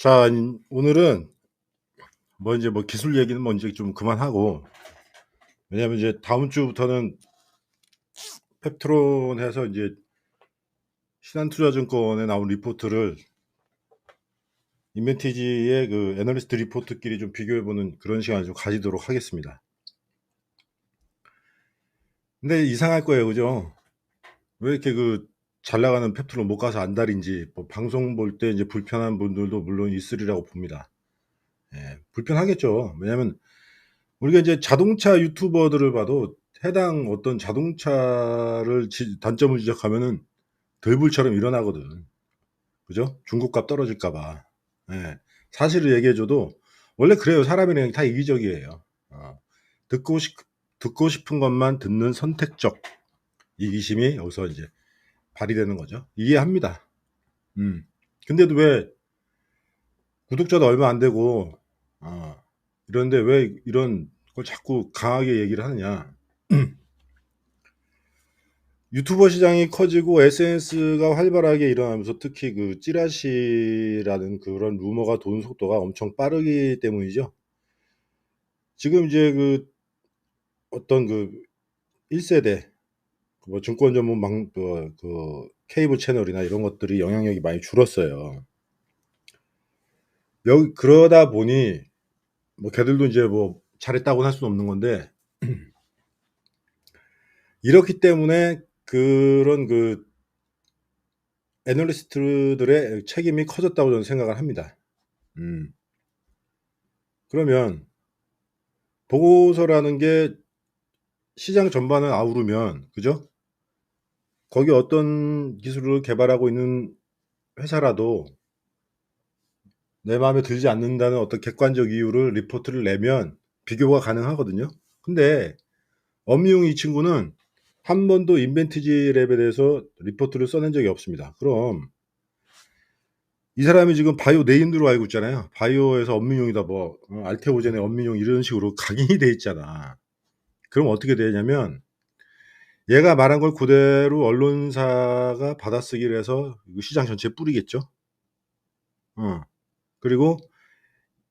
자, 인- 오늘은 뭐 이제 뭐 기술 얘기는 뭐 이제 좀 그만하고 왜냐면 이제 다음 주부터는 펩트론 해서 이제 신한투자증권에 나온 리포트를 인벤티지의 그 애널리스트 리포트끼리 좀 비교해보는 그런 시간을 좀 가지도록 하겠습니다. 근데 이상할 거예요, 그죠? 왜 이렇게 그 잘 나가는 펩트론 못 가서 안달인지 뭐 방송 볼 때 이제 불편한 분들도 물론 있으리라고 봅니다. 예, 불편하겠죠. 왜냐면 우리가 이제 자동차 유튜버들을 봐도 해당 어떤 자동차를 지- 단점을 지적하면은 들불처럼 일어나거든. 그죠? 중국값 떨어질까봐. 예, 사실을 얘기해줘도 원래 그래요. 사람이랑 다 이기적이에요. 어, 듣고 싶 듣고 싶은 것만 듣는 선택적 이기심이 여기서 이제 발휘되는 거죠. 이해합니다. 음. 근데도 왜 구독자도 얼마 안 되고 어, 이런데 왜 이런 걸 자꾸 강하게 얘기를 하느냐? 유튜버 시장이 커지고 SNS가 활발하게 일어나면서 특히 그 찌라시라는 그런 루머가 도는 속도가 엄청 빠르기 때문이죠. 지금 이제 그 어떤 그 1세대 뭐 증권 전문 방, 그, 그 케이블 채널이나 이런 것들이 영향력이 많이 줄었어요. 여기 그러다 보니 뭐 걔들도 이제 뭐 잘했다고는 할 수는 없는 건데 이렇기 때문에 그런 그 애널리스트들의 책임이 커졌다고 저는 생각을 합니다. 음. 그러면 보고서라는 게 시장 전반을 아우르면 그죠? 거기 어떤 기술을 개발하고 있는 회사라도 내 마음에 들지 않는다는 어떤 객관적 이유를 리포트를 내면 비교가 가능하거든요. 근데 엄미용 이 친구는 한 번도 인벤티지 랩에 대해서 리포트를 써낸 적이 없습니다. 그럼 이 사람이 지금 바이오 네임드로 알고 있잖아요. 바이오에서 엄민용이다 뭐 어, 알테오젠의 엄민용 이런 식으로 각인이 돼 있잖아. 그럼 어떻게 되냐면 얘가 말한 걸 그대로 언론사가 받아쓰기를 해서 시장 전체에 뿌리겠죠. 어. 그리고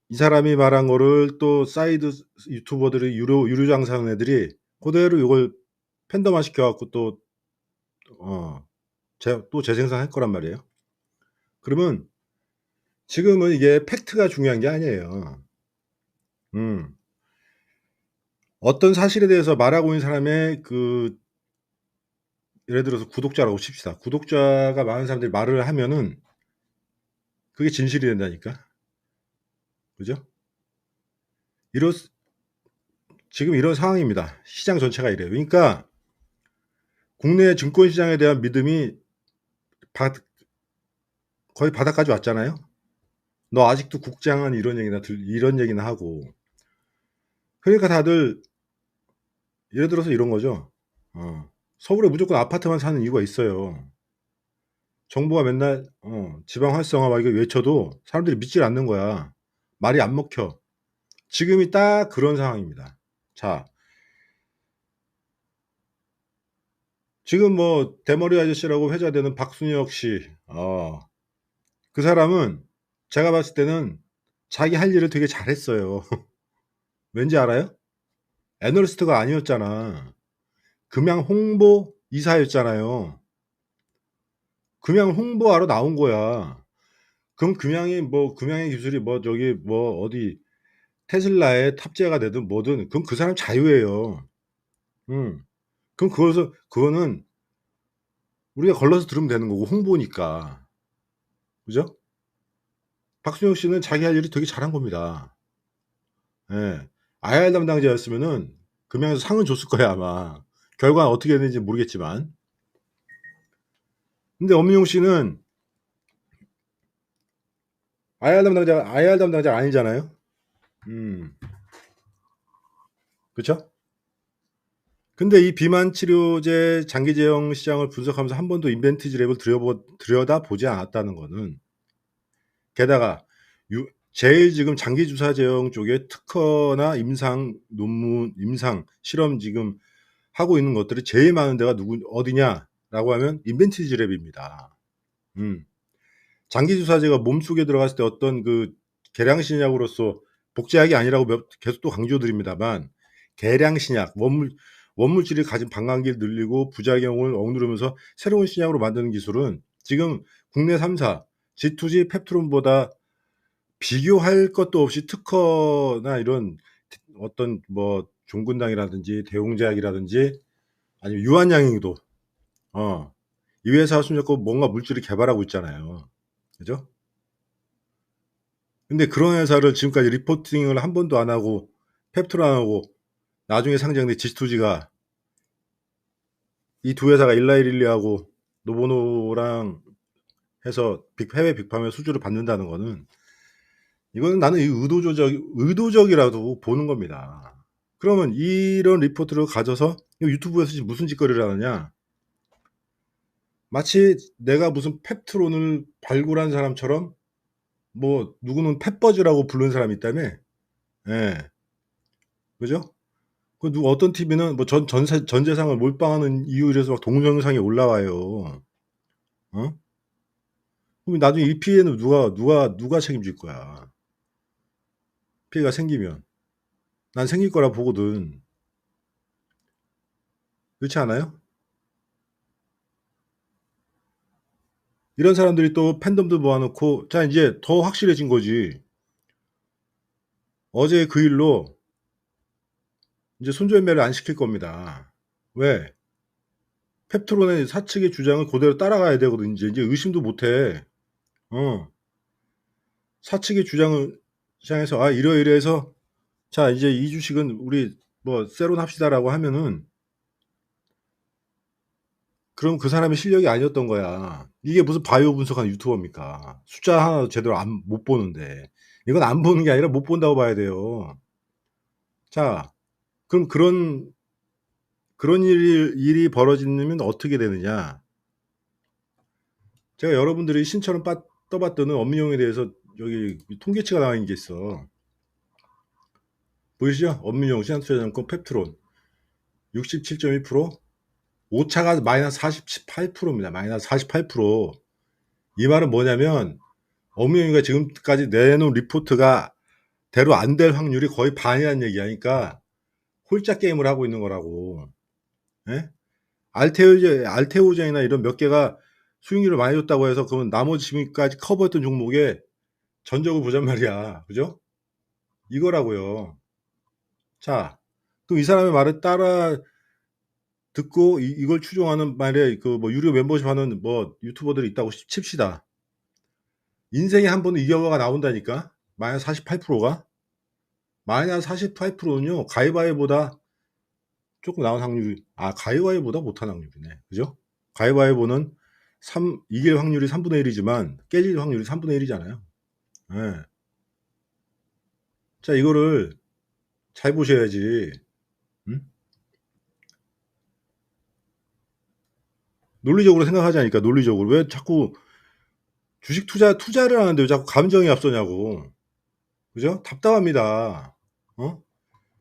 이 사람이 말한 거를 또 사이드 유튜버들이 유료 유료 장사하는 애들이 그대로 이걸 팬덤화 시켜갖고 또 어, 재, 또 재생산할 거란 말이에요. 그러면 지금은 이게 팩트가 중요한 게 아니에요. 음. 어떤 사실에 대해서 말하고 있는 사람의 그 예를 들어서 구독자라고 칩시다. 구독자가 많은 사람들이 말을 하면은 그게 진실이 된다니까. 그죠? 이런 지금 이런 상황입니다. 시장 전체가 이래요. 그러니까 국내 증권 시장에 대한 믿음이 바, 거의 바닥까지 왔잖아요. 너 아직도 국장은 이런 얘기나 들, 이런 얘기나 하고 그러니까 다들 예를 들어서 이런 거죠. 어, 서울에 무조건 아파트만 사는 이유가 있어요. 정부가 맨날 어, 지방 활성화 막 이거 외쳐도 사람들이 믿질 않는 거야. 말이 안 먹혀. 지금이 딱 그런 상황입니다. 자, 지금 뭐 대머리 아저씨라고 회자되는 박순혁 씨, 어, 그 사람은 제가 봤을 때는 자기 할 일을 되게 잘했어요. 왠지 알아요? 애널리스트가 아니었잖아. 금양 홍보 이사였잖아요. 금양 홍보하러 나온 거야. 그럼 금양이 뭐 금양의 기술이 뭐 저기 뭐 어디 테슬라에 탑재가 되든 뭐든 그건 그 사람 자유예요. 음. 그럼 그것을 그거는 우리가 걸러서 들으면 되는 거고 홍보니까. 그죠? 박순영 씨는 자기 할 일을 되게 잘한 겁니다. 예. IR 담당자였으면은 금양에서 상은 줬을 거야 아마. 결과는 어떻게 됐는지 모르겠지만. 근데 엄민용 씨는 IR 담당자, IR 담당자 아니잖아요. 음. 그쵸? 근데 이 비만 치료제 장기 제형 시장을 분석하면서 한 번도 인벤티지 랩을 들여보, 들여다보지 않았다는 거는 게다가 유, 제일 지금 장기 주사 제형 쪽에 특허나 임상 논문, 임상 실험 지금 하고 있는 것들이 제일 많은 데가 누구 어디냐라고 하면 인벤티지 랩입니다. 음. 장기 주사제가 몸속에 들어갔을 때 어떤 그 계량 신약으로서 복제약이 아니라고 몇, 계속 또 강조드립니다만 계량 신약 원물 원물질이 가진 방광기를 늘리고 부작용을 억누르면서 새로운 신약으로 만드는 기술은 지금 국내 3사 G2G 펩트론보다 비교할 것도 없이 특허나 이런 어떤 뭐 종근당이라든지 대웅제약이라든지 아니면 유한양행도 어, 이 회사가 손잡고 뭔가 물질을 개발하고 있잖아요. 그죠? 근데 그런 회사를 지금까지 리포팅을 한 번도 안 하고 펩트로 안 하고 나중에 상장된 지스투지가 이 두 회사가 일라이릴리하고 노보노랑 해서 빅, 해외 빅팜의 수주를 받는다는 거는 이거는 나는 의도적 의도적이라도 보는 겁니다. 그러면 이런 리포트를 가져서 유튜브에서 지금 무슨 짓거리를 하느냐? 마치 내가 무슨 펩트론을 발굴한 사람처럼 뭐 누구는 펫버즈라고 부르는 사람이 있다며. 예. 그죠? 그 누구 어떤 TV는 뭐 전 전세 전재상을 몰빵하는 이유 이래서 막 동영상이 올라와요. 어? 그럼 나중에 이 피해는 누가 누가 누가 책임질 거야? 피해가 생기면 난 생길 거라 보거든. 그렇지 않아요? 이런 사람들이 또 팬덤도 모아놓고 자 이제 더 확실해진 거지. 어제 그 일로 이제 손절매를 안 시킬 겁니다. 왜? 펩트론의 사측의 주장을 그대로 따라가야 되거든. 이제 이제 의심도 못해. 어. 사측의 주장을 시장에서 아 이러이러해서 자 이제 이 주식은 우리 뭐 세론 합시다라고 하면은 그럼 그 사람의 실력이 아니었던 거야. 이게 무슨 바이오 분석하는 유튜버입니까? 숫자 하나 제대로 안, 못 보는데. 이건 안 보는 게 아니라 못 본다고 봐야 돼요. 자, 그럼 그런, 그런 일이, 일이 벌어지면 어떻게 되느냐? 제가 여러분들이 신처럼 빠, 떠봤던 엄미용에 대해서 여기 통계치가 나와 있는 게 있어. 보이시죠? 엄미용, 시한투자증권, 펩트론. 67.1%, 오차가 마이너스 48%입니다. 마이너스 48%. 이 말은 뭐냐면 엄영이가 지금까지 내놓은 리포트가 대로 안 될 확률이 거의 반이라는 얘기하니까 홀짝 게임을 하고 있는 거라고. 예? 알테오제, 알테오젠이나 이런 몇 개가 수익률을 많이 줬다고 해서 그러면 나머지 지금까지 커버했던 종목에 전적을 보잔 말이야. 그죠? 이거라고요. 자, 그럼 이 사람의 말을 따라 듣고 이, 걸 추종하는 말에 그 뭐 유료 멤버십 하는 뭐 유튜버들이 있다고 칩시다. 인생에 한 번은 이 결과가 나온다니까. 마이너스 48%가 마이너스 48%는요 가위바위보다 조금 나온 확률이 아 가위바위보다 못한 확률이네 그죠 가위바위보는 3 이길 확률이 3분의 1이지만 깨질 확률이 3분의 1이잖아요 네. 자 이거를 잘 보셔야지 응? 논리적으로 생각하자니까 논리적으로 왜 자꾸 주식 투자 투자를 하는데 왜 자꾸 감정이 앞서냐고 그죠? 답답합니다. 어?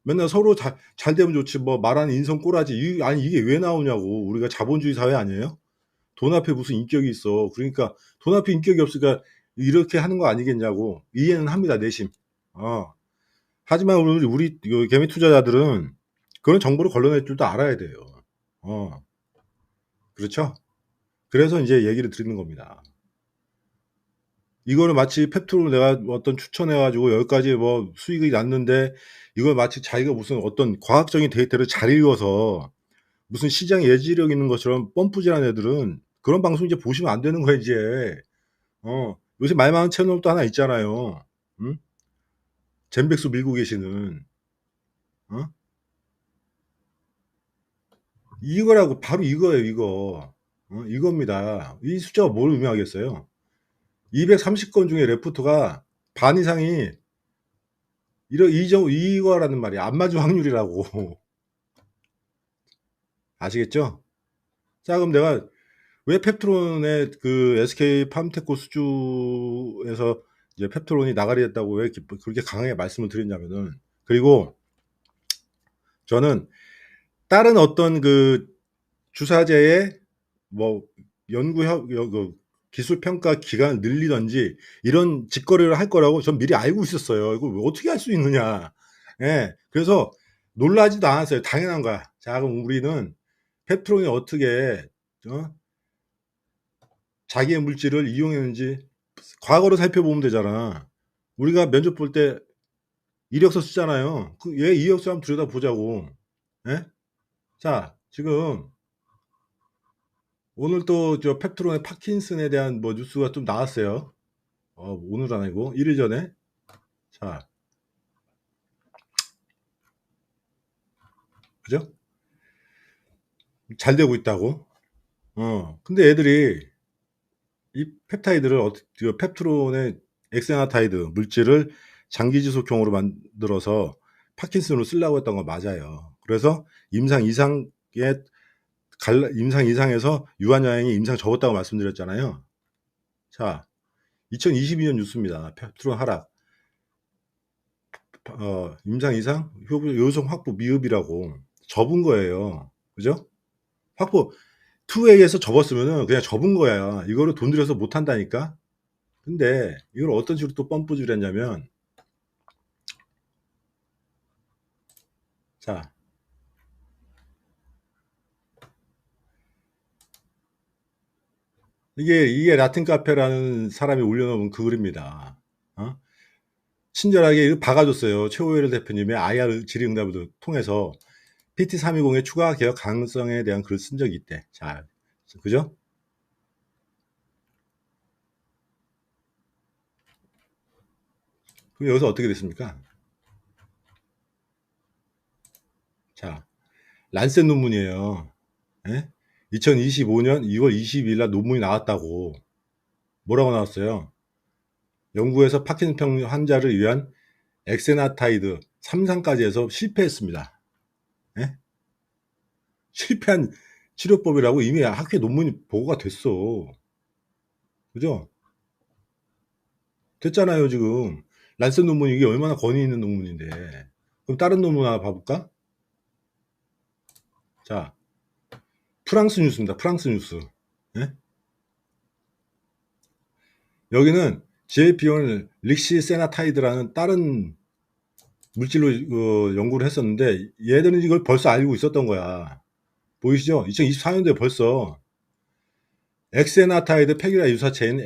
맨날 서로 자, 잘 되면 좋지 뭐 말하는 인성 꼬라지 이, 아니 이게 왜 나오냐고 우리가 자본주의 사회 아니에요? 돈 앞에 무슨 인격이 있어 그러니까 돈 앞에 인격이 없으니까 이렇게 하는 거 아니겠냐고 이해는 합니다 내심 어. 하지만 우리 우리 개미 투자자들은 그런 정보를 걸러낼 줄도 알아야 돼요 어. 그렇죠? 그래서 이제 얘기를 드리는 겁니다. 이거를 마치 펩토를 내가 어떤 추천해가지고 여기까지 뭐 수익이 났는데 이걸 마치 자기가 무슨 어떤 과학적인 데이터를 잘 읽어서 무슨 시장 예지력 있는 것처럼 뻔뿌질한 애들은 그런 방송 이제 보시면 안 되는 거야 이제. 어 요새 말 많은 채널도 하나 있잖아요. 응? 젠백수 밀고 계시는. 어? 이거라고 바로 이거예요 이거 어, 이겁니다 이 숫자가 뭘 의미하겠어요 230건 중에 레프트가 반 이상이 이러 이정 이거라는 말이 안 맞을 확률이라고 아시겠죠? 자 그럼 내가 왜 펩트론의 그 SK 팜테코 수주에서 이제 펩트론이 나가리 됐다고 왜 그렇게 강하게 말씀을 드렸냐면은 그리고 저는 다른 어떤 그 주사제의 뭐 연구 협그 기술 평가 기간을 늘리든지 이런 짓거리를 할 거라고 전 미리 알고 있었어요. 왜 어떻게 할 수 있느냐. 예. 그래서 놀라지도 않았어요. 당연한 거야. 자, 그럼 우리는 페트론이 어떻게 어? 자기의 물질을 이용했는지 과거로 살펴보면 되잖아. 우리가 면접 볼 때 이력서 쓰잖아요. 그 얘 이력서 한번 들여다 보자고. 예? 자, 지금 오늘 또 저 펩트론의 파킨슨에 대한 뭐 뉴스가 좀 나왔어요. 어, 오늘 아니고 1일 전에. 자. 그죠? 잘 되고 있다고. 어. 근데 애들이 이 펩타이드를 어떻게 펩트론의 엑세나타이드 물질을 장기 지속형으로 만들어서 파킨슨으로 쓰려고 했던 건 맞아요. 그래서 임상 이상의 갈, 임상 이상에서 유한양이 임상 적었다고 말씀드렸잖아요. 자, 2022년 뉴스입니다. 펩트론 하락. 어, 임상 이상 요성 확보 미흡이라고 접은 거예요. 그죠? 확보 2A에서 접었으면은 그냥 접은 거야. 이거를 돈 들여서 못 한다니까. 근데 이걸 어떤 식으로 또 펌프질 했냐면 자 이게 이게 라틴 카페라는 사람이 올려놓은 그 글입니다. 어? 친절하게 박아줬어요. 최호열 대표님의 IR 질의응답을 통해서 PT320의 추가 개혁 가능성에 대한 글을 쓴 적이 있대. 자, 그죠? 그럼 여기서 어떻게 됐습니까? 자, 란센 논문이에요. 예? 2025년 2월 22일 날 논문이 나왔다고. 뭐라고 나왔어요? 영국에서 파킨슨 환자를 위한 엑세나타이드 3상까지 해서 실패했습니다. 예? 실패한 치료법이라고 이미 학회 논문이 보고가 됐어. 그죠? 됐잖아요, 지금. 란센 논문 이게 얼마나 권위 있는 논문인데. 그럼 다른 논문 하나 봐볼까? 자, 프랑스 뉴스입니다. 프랑스 뉴스. 예? 여기는 GLP-1 릭시 세나타이드라는 다른 물질로 어, 연구를 했었는데 얘들은 이걸 벌써 알고 있었던 거야. 보이시죠? 2024년도에 벌써 엑세나타이드 폐기라 유사체인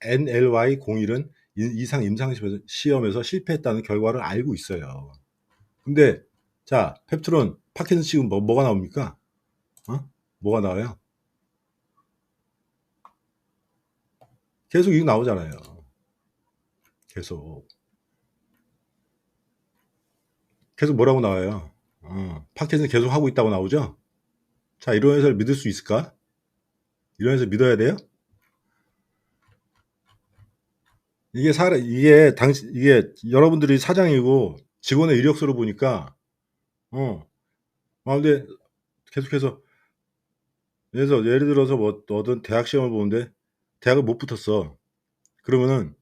NLY01은 이상 임상 시험에서 실패했다는 결과를 알고 있어요. 근데 자 펩트론 파킨슨 지금 뭐, 뭐가 나옵니까? 어? 뭐가 나와요? 계속 이거 나오잖아요. 계속. 계속 뭐라고 나와요? 어, 파킨슨 계속 하고 있다고 나오죠? 자, 이런 회사를 믿을 수 있을까? 이런 회사 믿어야 돼요? 이게 사 이게 당시 이게 여러분들이 사장이고 직원의 이력서를 보니까 어. 아 근데 계속해서 그래서 예를 들어서 뭐 어떤 대학 시험을 보는데 대학을 못 붙었어. 그러면은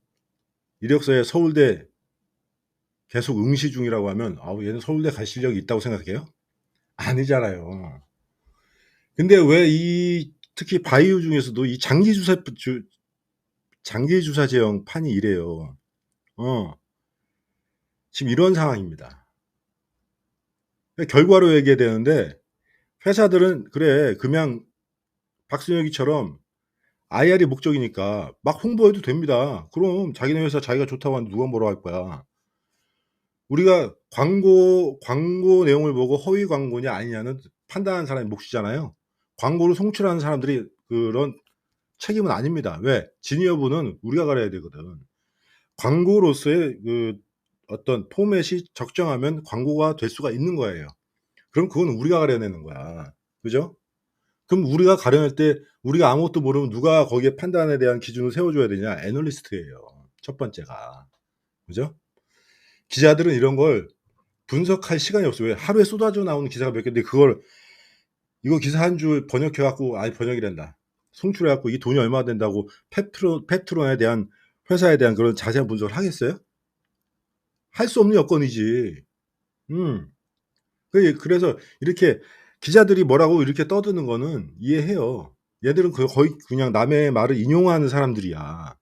이력서에 서울대 계속 응시 중이라고 하면 아우 얘는 서울대 갈 실력이 있다고 생각해요? 아니잖아요. 근데 왜 이 특히 바이오 중에서도 이 장기 주사 주, 장기 주사 제형 판이 이래요. 어. 지금 이런 상황입니다. 결과로 얘기해야 되는데 회사들은 그래 그냥 박순혁이처럼 IR이 목적이니까 막 홍보해도 됩니다. 그럼 자기네 회사 자기가 좋다고 하는데 누가 뭐라 할 거야. 우리가 광고 광고 내용을 보고 허위 광고냐 아니냐는 판단하는 사람이 몫이잖아요. 광고를 송출하는 사람들이 그런 책임은 아닙니다. 왜? 진위 여부는 우리가 가려야 되거든. 광고로서의 그 어떤 포맷이 적정하면 광고가 될 수가 있는 거예요. 그럼 그건 우리가 가려내는 거야. 그죠? 그럼 우리가 가려낼 때 우리가 아무것도 모르면 누가 거기에 판단에 대한 기준을 세워줘야 되냐? 애널리스트예요. 첫 번째가. 그죠? 기자들은 이런 걸 분석할 시간이 없어요. 왜? 하루에 쏟아져 나오는 기사가 몇 개인데 그걸 이거 기사 한 줄 번역해 갖고 아니 번역이란다. 송출해 갖고 이 돈이 얼마 된다고 페트로 페트론에 대한 회사에 대한 그런 자세한 분석을 하겠어요? 할 수 없는 여건이지. 음. 그, 그래서 이렇게 기자들이 뭐라고 이렇게 떠드는 거는 이해해요. 얘들은 그 거의 그냥 남의 말을 인용하는 사람들이야.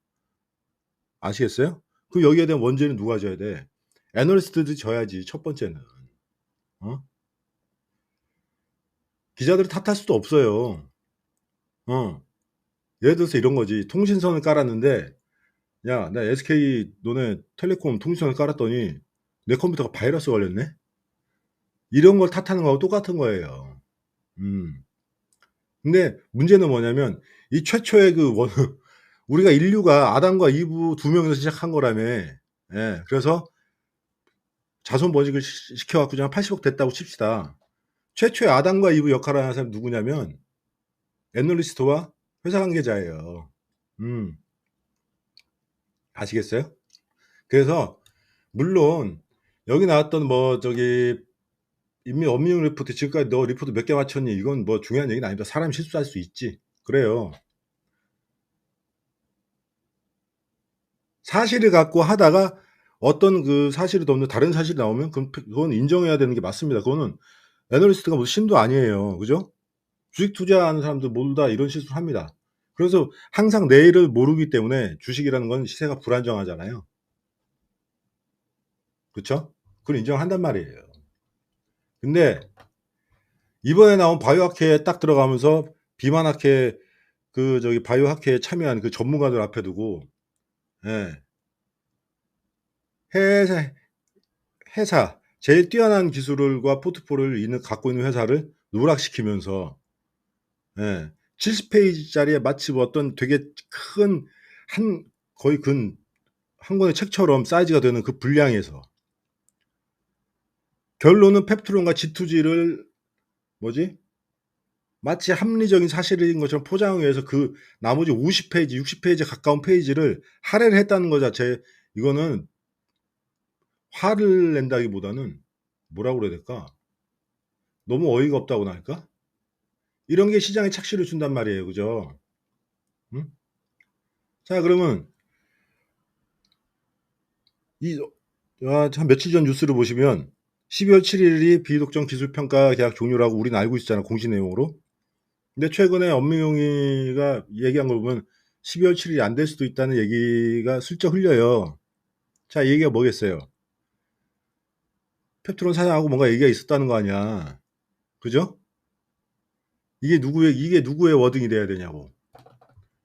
아시겠어요? 그럼 여기에 대한 원죄는 누가 져야 돼? 애널리스트들이 져야지 첫 번째는. 어? 기자들을 탓할 수도 없어요. 어. 예를 들어서 이런 거지. 통신선을 깔았는데 야, 나 SK 너네 텔레콤 통신선을 깔았더니 내 컴퓨터가 바이러스 걸렸네. 이런 걸 탓하는 거하고 똑같은 거예요. 음. 근데 문제는 뭐냐면 이 최초의 그 원, 우리가 인류가 아담과 이브 두 명에서 시작한 거라며. 예. 그래서 자손 번식을 시- 시켜갖고 그냥 80억 됐다고 칩시다. 최초의 아담과 이브 역할을 하는 사람이 누구냐면 애널리스트와 회사 관계자예요. 음. 아시겠어요? 그래서 물론 여기 나왔던 뭐 저기 인미 엄미용 리포트 지금까지 너 리포트 몇 개 맞췄니? 이건 뭐 중요한 얘기는 아니다. 사람 실수할 수 있지. 그래요. 사실을 갖고 하다가 어떤 그 사실이 없는 다른 사실이 나오면 그건, 인정해야 되는 게 맞습니다. 그거는 애널리스트가 무슨 신도 아니에요. 그죠? 주식 투자하는 사람들 모두 다 이런 실수를 합니다. 그래서 항상 내일을 모르기 때문에 주식이라는 건 시세가 불안정하잖아요. 그렇죠? 그걸 인정한단 말이에요. 근데 이번에 나온 바이오학회에 딱 들어가면서 비만학회 그 저기 바이오학회에 참여한 그 전문가들 앞에 두고 예. 회사 회사 제일 뛰어난 기술과 포트폴리오를 있는 갖고 있는 회사를 누락시키면서 예. 70페이지짜리 마치 뭐 어떤 되게 큰 한 거의 근 한 권의 책처럼 사이즈가 되는 그 분량에서 결론은 펩트론과 G2G를 뭐지? 마치 합리적인 사실인 것처럼 포장하기 위해서 그 나머지 50페이지, 60페이지 가까운 페이지를 할애를 했다는 것 자체 이거는 화를 낸다기보다는 뭐라고 그래야 될까? 너무 어이가 없다고 할까? 이런 게 시장에 착시를 준단 말이에요. 그죠? 응? 자, 그러면 이 아, 한 며칠 전 뉴스를 보시면 12월 7일이 비독점 기술평가 계약 종료라고 우리는 알고 있잖아 공시 내용으로. 근데 최근에 엄미용이가 얘기한 걸 보면 12월 7일이 안 될 수도 있다는 얘기가 슬쩍 흘려요. 자, 이 얘기가 뭐겠어요? 펩트론 사장하고 뭔가 얘기가 있었다는 거 아니야. 그죠? 이게 누구의 이게 누구의 워딩이 돼야 되냐고.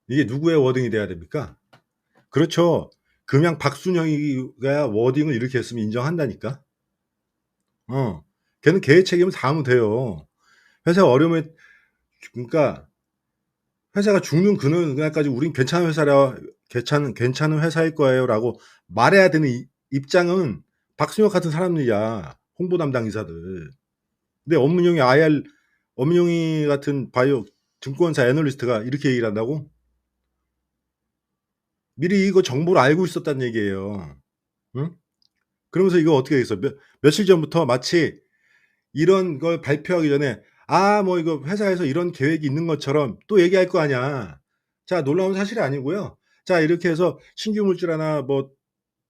이게 누구의 워딩이 돼야 됩니까? 그렇죠. 그냥 박순영이가 워딩을 이렇게 했으면 인정한다니까. 어. 걔는 걔의 책임을 다 하면 돼요. 회사 어려움에 그러니까 회사가 죽는 그날까지 우린 괜찮은 회사라 괜찮은 괜찮은 회사일 거예요 라고 말해야 되는 이, 입장은 박순혁 같은 사람들이야. 홍보 담당 이사들. 근데 엄문용이 IR 엄문용이 같은 바이오 증권사 애널리스트가 이렇게 얘기를 한다고? 미리 이거 정보를 알고 있었다는 얘기예요. 응? 그러면서 이거 어떻게 했어? 며, 며칠 전부터 마치 이런 걸 발표하기 전에 아, 뭐 이거 회사에서 이런 계획이 있는 것처럼 또 얘기할 거 아니야. 자, 놀라운 사실이 아니고요. 자, 이렇게 해서 신규 물질 하나 뭐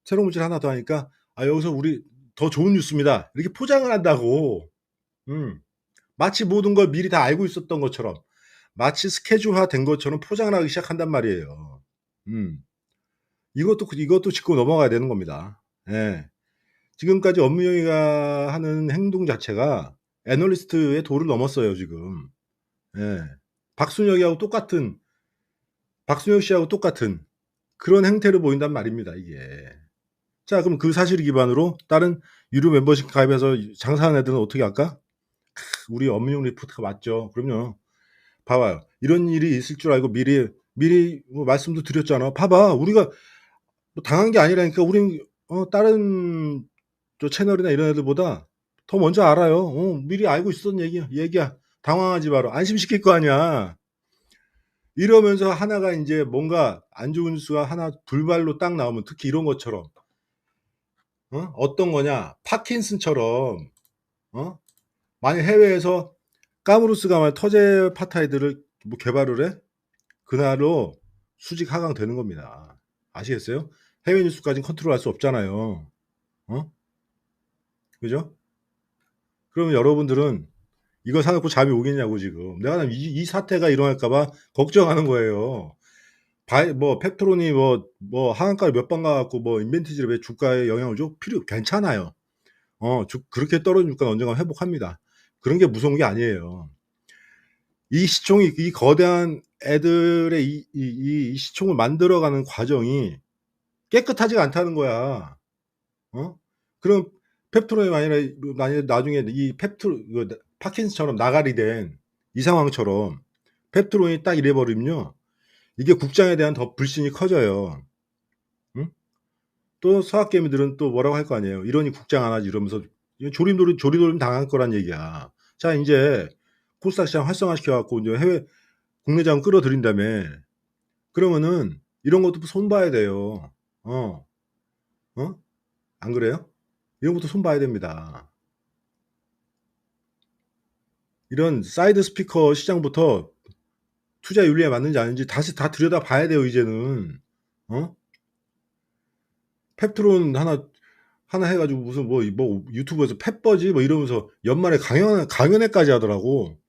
새로운 물질 하나 더 하니까 아, 여기서 우리 더 좋은 뉴스입니다. 이렇게 포장을 한다고. 음. 마치 모든 걸 미리 다 알고 있었던 것처럼 마치 스케줄화 된 것처럼 포장을 하기 시작한단 말이에요. 음. 이것도 이것도 짚고 넘어가야 되는 겁니다. 예. 지금까지 업무영이가 하는 행동 자체가 애널리스트의 도를 넘었어요, 지금. 예. 박순혁이하고 똑같은, 박순혁 씨하고 똑같은 그런 행태를 보인단 말입니다, 이게. 자, 그럼 그 사실 기반으로 다른 유료 멤버십 가입해서 장사하는 애들은 어떻게 할까? 우리 업무용 리포트가 맞죠. 그럼요. 봐봐요. 이런 일이 있을 줄 알고 미리, 미리 뭐 말씀도 드렸잖아. 봐봐. 우리가 뭐 당한 게 아니라니까 우린 어, 다른 저 채널이나 이런 애들보다 더 먼저 알아요. 어, 미리 알고 있었던 얘기야. 얘기야. 당황하지 마라. 안심시킬 거 아니야. 이러면서 하나가 이제 뭔가 안 좋은 뉴스가 하나 불발로 딱 나오면 특히 이런 것처럼 어? 어떤 거냐? 파킨슨처럼 어? 만약 해외에서 까무루스가 만 터제 파타이드를 뭐 개발을 해? 그날로 수직 하강 되는 겁니다. 아시겠어요? 해외 뉴스까지는 컨트롤할 수 없잖아요. 어? 그죠? 그러면 여러분들은 이거 사 놓고 잠이 오겠냐고 지금. 내가 이, 이 사태가 일어날까 봐 걱정하는 거예요. 바이 뭐 펩트론이 뭐 뭐 하한가를 몇 번 가 갖고 뭐 인벤티지를 주가에 영향을 줘? 필요 괜찮아요. 어, 주, 그렇게 떨어진 주가는 언젠가 회복합니다. 그런 게 무서운 게 아니에요. 이 시총이 이 거대한 애들의 이, 이, 이 시총을 만들어가는 과정이 깨끗하지가 않다는 거야. 어? 그럼 펩트론이 만약에, 만약에 나중에 이 펩트론, 파킨스처럼 나가리 된 이 상황처럼 펩트론이 딱 이래 버리면요. 이게 국장에 대한 더 불신이 커져요. 응? 또 서학개미들은 또 뭐라고 할 거 아니에요. 이러니 국장 안 하지 이러면서 조림돌이 조리돌림 당할 거란 얘기야. 자 이제 코스닥 시장 활성화시켜갖고 이제 해외 국내 자금 끌어들인 다음에 그러면은 이런 것도 손 봐야 돼요. 어, 어? 안 그래요? 이런 것도 손 봐야 됩니다. 이런 사이드 스피커 시장부터 투자 윤리에 맞는지 아닌지 다시 다 들여다 봐야 돼요, 이제는. 어? 펩트론 하나, 하나 해가지고 무슨 뭐, 뭐 유튜브에서 펩버지 뭐 이러면서 연말에 강연, 강연회까지 하더라고.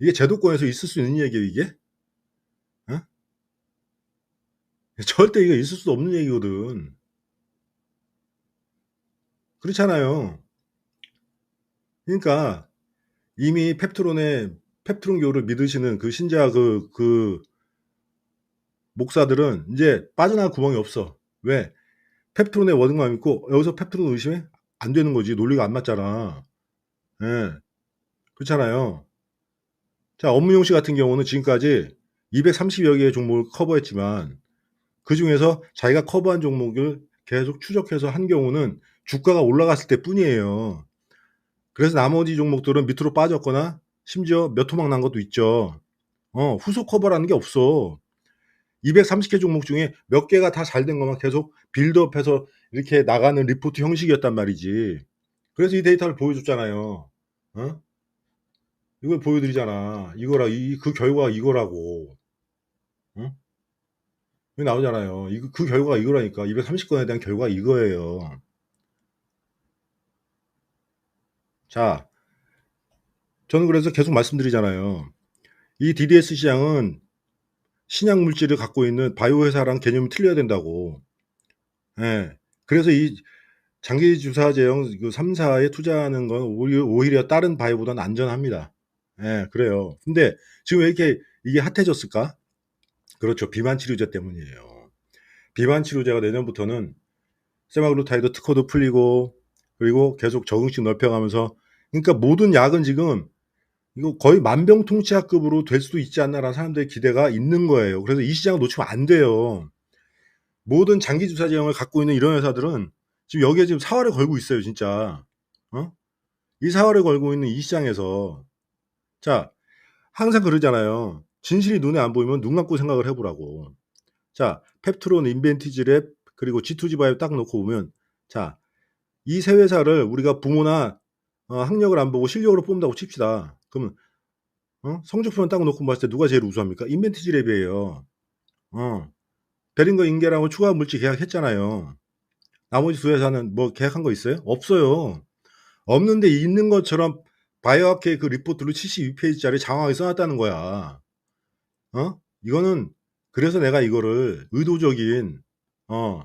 이게 제도권에서 있을 수 있는 얘기예요, 이게? 어? 절대 이거 있을 수 없는 얘기거든. 그렇잖아요. 그러니까 이미 펩트론의 펩트론교를 믿으시는 그 신자 그, 그 목사들은 이제 빠져나갈 구멍이 없어. 왜? 펩트론의 워딩만 믿고 여기서 펩트론 의심해? 안 되는 거지. 논리가 안 맞잖아. 예. 네. 그렇잖아요. 자, 업무용 씨 같은 경우는 지금까지 230여 개의 종목을 커버했지만 그 중에서 자기가 커버한 종목을 계속 추적해서 한 경우는 주가가 올라갔을 때 뿐이에요. 그래서 나머지 종목들은 밑으로 빠졌거나 심지어 몇 토막 난 것도 있죠. 어, 후속 커버라는 게 없어. 230개 종목 중에 몇 개가 다 잘 된 것만 계속 빌드업해서 이렇게 나가는 리포트 형식이었단 말이지. 그래서 이 데이터를 보여줬잖아요. 어? 이걸 보여드리잖아. 이거라, 이, 그 결과가 이거라고. 어? 여기 나오잖아요. 이, 그 결과가 이거라니까. 230건에 대한 결과가 이거예요. 자, 저는 그래서 계속 말씀드리잖아요. 이 DDS 시장은 신약 물질을 갖고 있는 바이오 회사랑 개념이 틀려야 된다고. 예. 그래서 이 장기 주사 제형 그 3사에 투자하는 건 오히려, 다른 바이오보다는 안전합니다. 예, 그래요. 근데 지금 왜 이렇게 이게 핫해졌을까? 그렇죠. 비만 치료제 때문이에요. 비만 치료제가 내년부터는 세마글루타이드 특허도 풀리고 그리고 계속 적응식 넓혀가면서 그러니까 모든 약은 지금 이거 거의 만병통치약급으로 될 수도 있지 않나라는 사람들의 기대가 있는 거예요. 그래서 이 시장을 놓치면 안 돼요. 모든 장기 주사 제형을 갖고 있는 이런 회사들은 지금 여기에 지금 사활을 걸고 있어요, 진짜. 어? 이 사활을 걸고 있는 이 시장에서 자, 항상 그러잖아요. 진실이 눈에 안 보이면 눈 감고 생각을 해보라고. 자, 펩트론, 인벤티지랩, 그리고 G2G 바이오 딱 놓고 보면, 자, 이 세 회사를 우리가 부모나 어, 학력을 안 보고 실력으로 뽑는다고 칩시다. 그러면 어? 성적표만 딱 놓고 봤을 때 누가 제일 우수합니까? 인벤티지 랩이에요. 어. 베링거 인계라고 추가 물질 계약했잖아요. 나머지 두 회사는 뭐 계약한 거 있어요? 없어요. 없는데 있는 것처럼 바이오학회 그 리포트를 72페이지짜리 장황하게 써놨다는 거야. 어? 이거는 그래서 내가 이거를 의도적인 어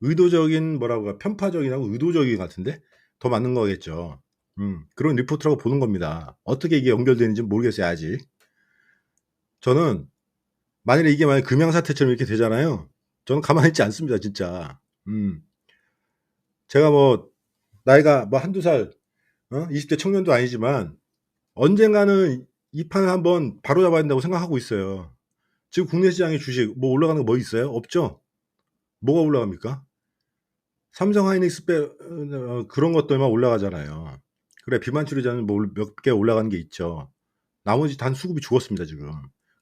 의도적인 뭐라고 편파적이라고 의도적인 같은데 더 맞는 거겠죠. 음, 그런 리포트라고 보는 겁니다. 어떻게 이게 연결되는지 모르겠어요, 아직. 저는 만일에 이게 만약 금양 사태처럼 이렇게 되잖아요. 저는 가만히 있지 않습니다, 진짜. 음. 제가 뭐 나이가 뭐 한두 살 어? 20대 청년도 아니지만 언젠가는 이 판을 한번 바로 잡아야 된다고 생각하고 있어요. 지금 국내 시장의 주식 뭐 올라가는 거 뭐 있어요? 없죠? 뭐가 올라갑니까? 삼성 하이닉스 빼 어, 그런 것들만 올라가잖아요. 그래 비만 치료제는 뭐 몇 개 올라가는 게 있죠. 나머지 단 수급이 죽었습니다 지금.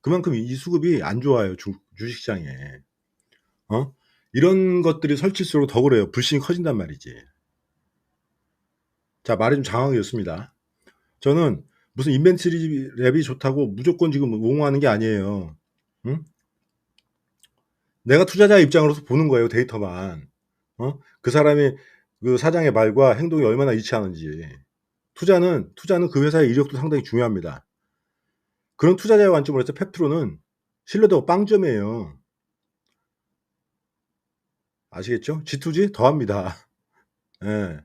그만큼 이 수급이 안 좋아요 주, 주식시장에. 어? 이런 것들이 설칠수록 더 그래요. 불신이 커진단 말이지. 자 말이 좀 장황해졌습니다. 저는 무슨 인벤트리 랩이 좋다고 무조건 지금 옹호하는 게 아니에요. 응? 내가 투자자 입장으로서 보는 거예요 데이터만. 어? 그 사람이 그 사장의 말과 행동이 얼마나 일치하는지. 투자는 투자는 그 회사의 이력도 상당히 중요합니다. 그런 투자자의 관점으로 해서 펩트로는 신뢰도가 빵점이에요. 아시겠죠? G2G 더합니다. 예.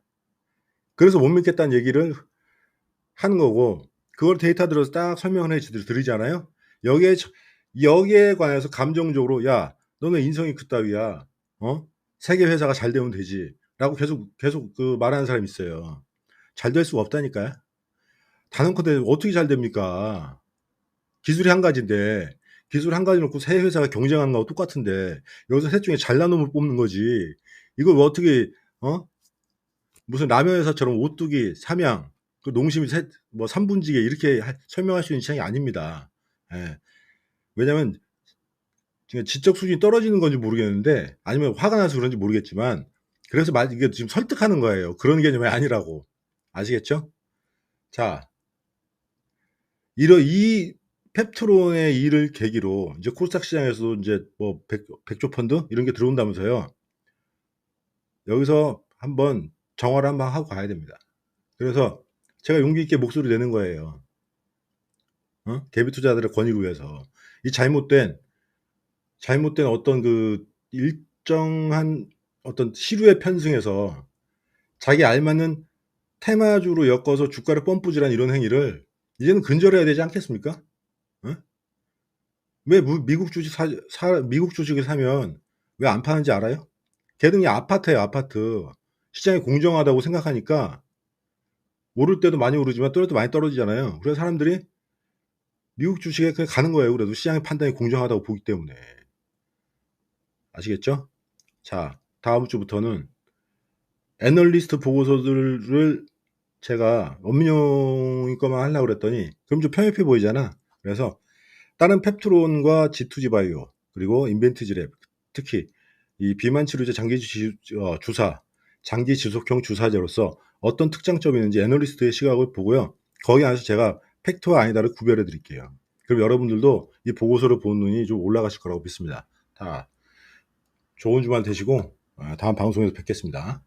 그래서 못 믿겠다는 얘기를 하는 거고 그걸 데이터 들어서 딱 설명을 해 드리잖아요. 여기에 여기에 관해서 감정적으로 야 너는 인성이 그따위야. 어? 세계 회사가 잘 되면 되지라고 계속 계속 그 말하는 사람이 있어요. 잘 될 수가 없다니까요. 단언컨대 어떻게 잘 됩니까? 기술이 한 가지인데 기술 한 가지 놓고 세 회사가 경쟁하는 거하고 똑같은데 여기서 셋 중에 잘난 놈을 뽑는 거지. 이걸 왜 어떻게 어? 무슨 라면 회사처럼 오뚜기, 삼양, 그 농심이 셋, 뭐 3분지게 이렇게 하, 설명할 수 있는 시장이 아닙니다. 예. 왜냐면 지금 지적 수준이 떨어지는 건지 모르겠는데 아니면 화가 나서 그런지 모르겠지만 그래서 말 이게 지금 설득하는 거예요. 그런 개념이 아니라고. 아시겠죠? 자, 이러 이 펩트론의 일을 계기로 이제 코스닥 시장에서도 이제 뭐 백, 백조 펀드 이런 게 들어온다면서요. 여기서 한번 정화를 한번 하고 가야 됩니다. 그래서 제가 용기 있게 목소리 내는 거예요. 어? 개비 투자들의 권익을 위해서 이 잘못된 잘못된 어떤 그 일정한 어떤 시류에 편승해서 자기 알맞는 테마주로 엮어서 주가를 펌프질한 이런 행위를 이제는 근절해야 되지 않겠습니까? 어? 왜 미국 주식 사, 사, 미국 주식을 사면 왜 안 파는지 알아요? 걔등이 아파트예요, 아파트. 시장이 공정하다고 생각하니까 오를 때도 많이 오르지만 떨어질 때 많이 떨어지잖아요. 그래서 사람들이 미국 주식에 그냥 가는 거예요. 그래도 시장의 판단이 공정하다고 보기 때문에. 아시겠죠? 자, 다음 주부터는 애널리스트 보고서들을 제가 업무용 것만 하려고 그랬더니 그럼 좀 편협해 보이잖아. 그래서 다른 펩트론과 G2G 바이오 그리고 인벤트지랩 특히 이 비만 치료제 장기 어, 주사 장기 지속형 주사제로서 어떤 특장점이 있는지 애널리스트의 시각을 보고요. 거기 안에서 제가 팩트와 아니다를 구별해 드릴게요. 그럼 여러분들도 이 보고서를 보는 눈이 좀 올라가실 거라고 믿습니다. 자, 좋은 주말 되시고 어, 다음 방송에서 뵙겠습니다.